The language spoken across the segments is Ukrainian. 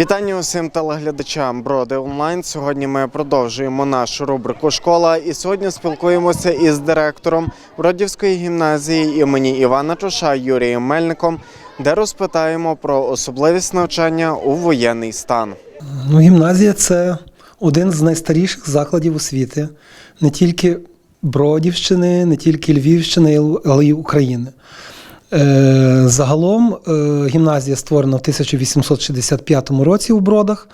Вітання усім телеглядачам Броди онлайн. Сьогодні ми продовжуємо нашу рубрику Школа і сьогодні спілкуємося із директором Бродівської гімназії імені Івана Чуша Юрієм Мельником, де розпитаємо про особливість навчання у воєнний стан. Ну, гімназія це один з найстаріших закладів освіти не тільки Бродівщини, не тільки Львівщини, але й України. Е, Загалом е, гімназія створена в 1865 році у Бродах,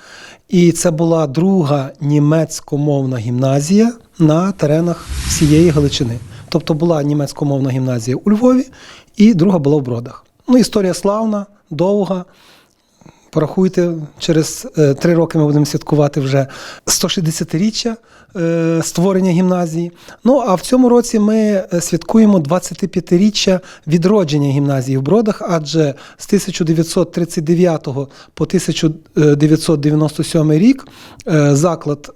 і це була друга німецькомовна гімназія на теренах всієї Галичини. Тобто була німецькомовна гімназія у Львові, і друга була в Бродах. Ну, історія славна, довга. Порахуйте, через е, три роки ми будемо святкувати вже 160-річчя е, створення гімназії. Ну а в цьому році ми е, святкуємо 25-річчя відродження гімназії в Бродах, адже з 1939 по 1997 рік заклад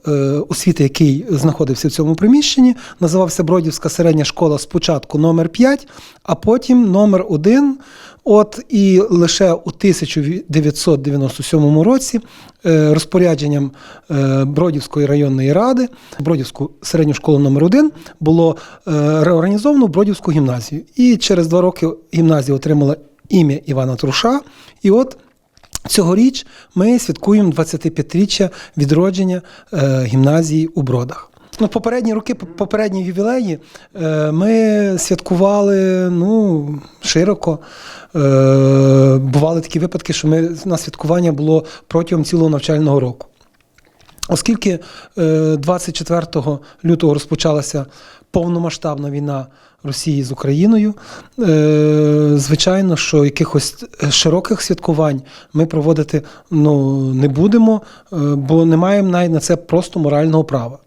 освіти, який знаходився в цьому приміщенні, називався Бродівська середня школа спочатку номер 5, а потім номер 1. От і лише у 1997 році е, розпорядженням е, Бродівської районної ради Бродівську середню школу номер 1 було е, реорганізовано Бродівську гімназію. І через два роки гімназія отримала ім'я Івана Труша. І от цьогоріч ми святкуємо 25-річчя відродження гімназії у Бродах. Ну, попередні роки, попередні ювілеї е, ми святкували ну, широко. Е, Бували такі випадки, що ми, на святкування було протягом цілого навчального року. Оскільки е, 24 лютого розпочалася повномасштабна війна Росії з Україною, е, звичайно, що якихось широких святкувань ми проводити ну, не будемо, е, бо не маємо навіть на це просто морального права.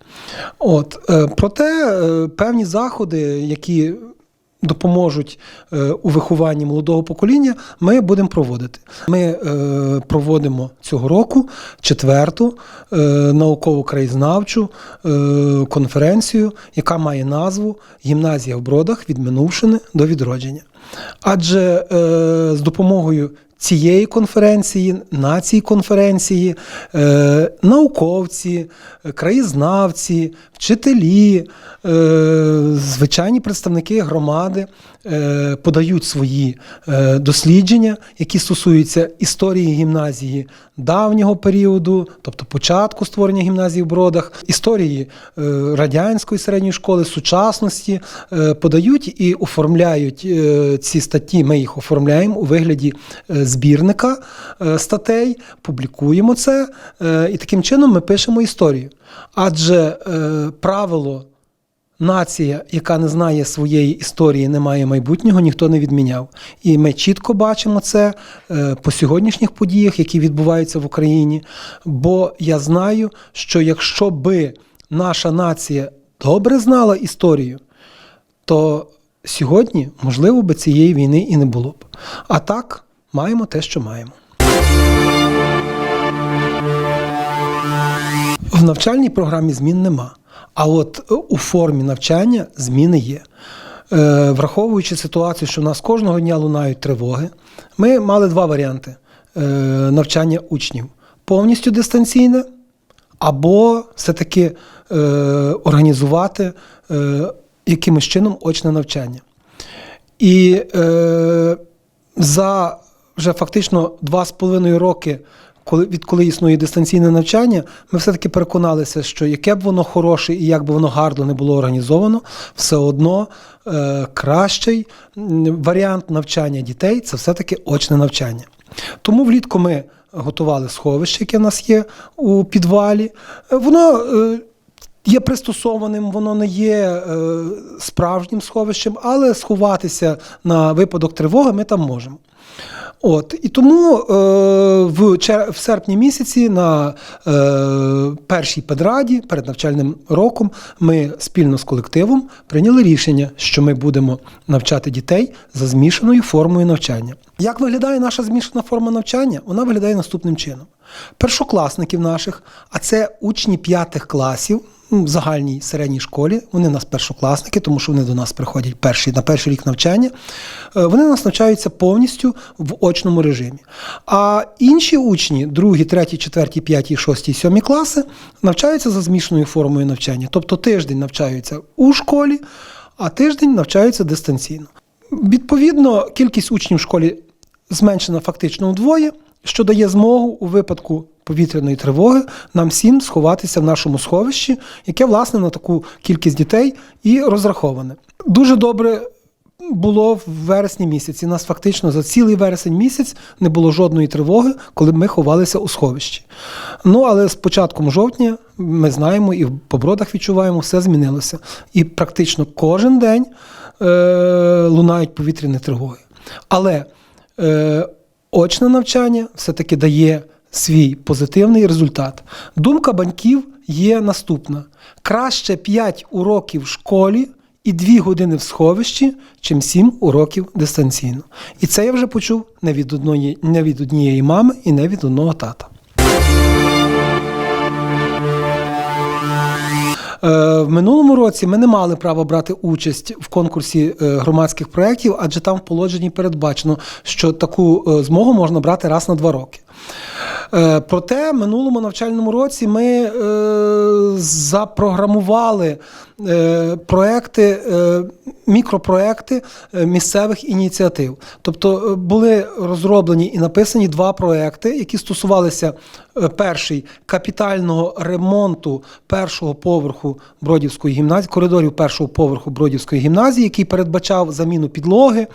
От, е, проте е, певні заходи, які допоможуть е, у вихованні молодого покоління, ми будемо проводити. Ми е, проводимо цього року четверту е, наукову краєзнавчу е, конференцію, яка має назву Гімназія в Бродах від Минувшини до відродження. Адже е, з допомогою цієї конференції, на цій конференції е, науковці, краєзнавці, вчителі, е, звичайні представники громади подають свої е, дослідження, які стосуються історії гімназії давнього періоду, тобто початку створення гімназії в Бродах, історії е, радянської середньої школи, сучасності, е, подають і оформляють е, ці статті. Ми їх оформляємо у вигляді е, збірника е, статей, публікуємо це, е, і таким чином ми пишемо історію. Адже е, правило нація, яка не знає своєї історії, не має майбутнього, ніхто не відміняв. І ми чітко бачимо це е, по сьогоднішніх подіях, які відбуваються в Україні. Бо я знаю, що якщо би наша нація добре знала історію, то сьогодні, можливо, би цієї війни і не було б. А так, маємо те, що маємо. В навчальній програмі змін нема. А от е, у формі навчання зміни є. Е, Враховуючи ситуацію, що в нас кожного дня лунають тривоги, ми мали два варіанти е, навчання учнів: повністю дистанційне, або все-таки організувати якимось чином очне навчання. І за вже фактично два з половиною роки, коли відколи існує дистанційне навчання, ми все-таки переконалися, що яке б воно хороше і як би воно гарно не було організовано, все одно е, кращий варіант навчання дітей це все-таки очне навчання. Тому влітку ми готували сховище, яке в нас є у підвалі. Е, Воно е, є пристосованим, воно не є е, справжнім сховищем, але сховатися на випадок тривоги ми там можемо. От і тому е, в, чер- в серпні місяці на е, першій педраді перед навчальним роком ми спільно з колективом прийняли рішення, що ми будемо навчати дітей за змішаною формою навчання. Як виглядає наша змішана форма навчання? Вона виглядає наступним чином: першокласників наших, а це учні п'ятих класів в загальній середній школі. Вони у нас першокласники, тому що вони до нас приходять перший, на перший рік навчання. Е, Вони у нас навчаються повністю в очному режимі. А інші учні, другі, треті, четверті, п'яті, шості, сьомі класи, навчаються за змішаною формою навчання. Тобто тиждень навчаються у школі, а тиждень навчаються дистанційно. Відповідно, кількість учнів в школі зменшена фактично вдвоє, що дає змогу у випадку повітряної тривоги нам всім сховатися в нашому сховищі, яке власне на таку кількість дітей і розраховане. Дуже добре. Було в вересні місяці. Нас фактично за цілий вересень місяць не було жодної тривоги, коли ми ховалися у сховищі. Ну але з початком жовтня ми знаємо і по бродах відчуваємо, все змінилося. І практично кожен день е, лунають повітряні тривоги. Але е, очне навчання все-таки дає свій позитивний результат. Думка баньків є наступна: краще 5 уроків в школі і 2 години в сховищі, чим 7 уроків дистанційно. І це я вже почув не від одної, не від однієї мами і не від одного тата. Е, В минулому році ми не мали права брати участь в конкурсі е, громадських проєктів, адже там в положенні передбачено, що таку е, змогу можна брати раз на два роки. Е, Проте минулому навчальному році ми е, запрограмували е, проекти, мікропроекти місцевих ініціатив. Тобто були розроблені і написані два проекти, які стосувалися перший капітального ремонту першого поверху Бродівської гімназії, коридорів першого поверху Бродівської гімназії, який передбачав заміну підлоги,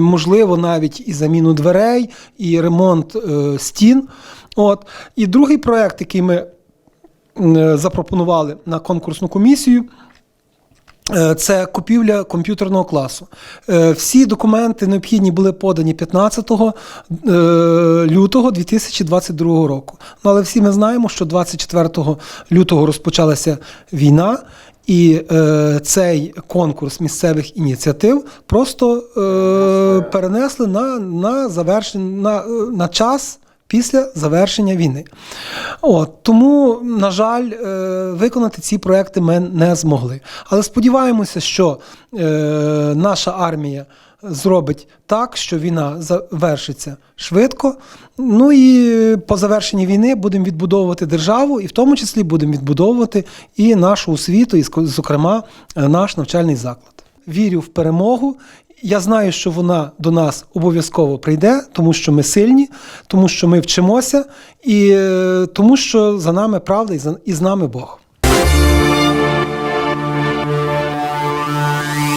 можливо, навіть і заміну дверей, і ремонт стін. От. І другий проект, який ми е, запропонували на конкурсну комісію. е, Це купівля комп'ютерного класу. Е, Всі документи необхідні були подані 15 е, лютого 2022 року. Ну, але всі ми знаємо, що 24 лютого розпочалася війна, і е, цей конкурс місцевих ініціатив просто е, перенесли. на, на, завершен, на, на час після завершення війни. От, тому, на жаль, е, виконати ці проекти ми не змогли. Але сподіваємося, що е, наша армія зробить так, що війна завершиться швидко. Ну і по завершенні війни будемо відбудовувати державу, і в тому числі будемо відбудовувати і нашу освіту, і, зокрема, е, наш навчальний заклад. Вірю в перемогу. Я знаю, що вона до нас обов'язково прийде, тому що ми сильні, тому що ми вчимося, і е, тому що за нами правда і з нами Бог.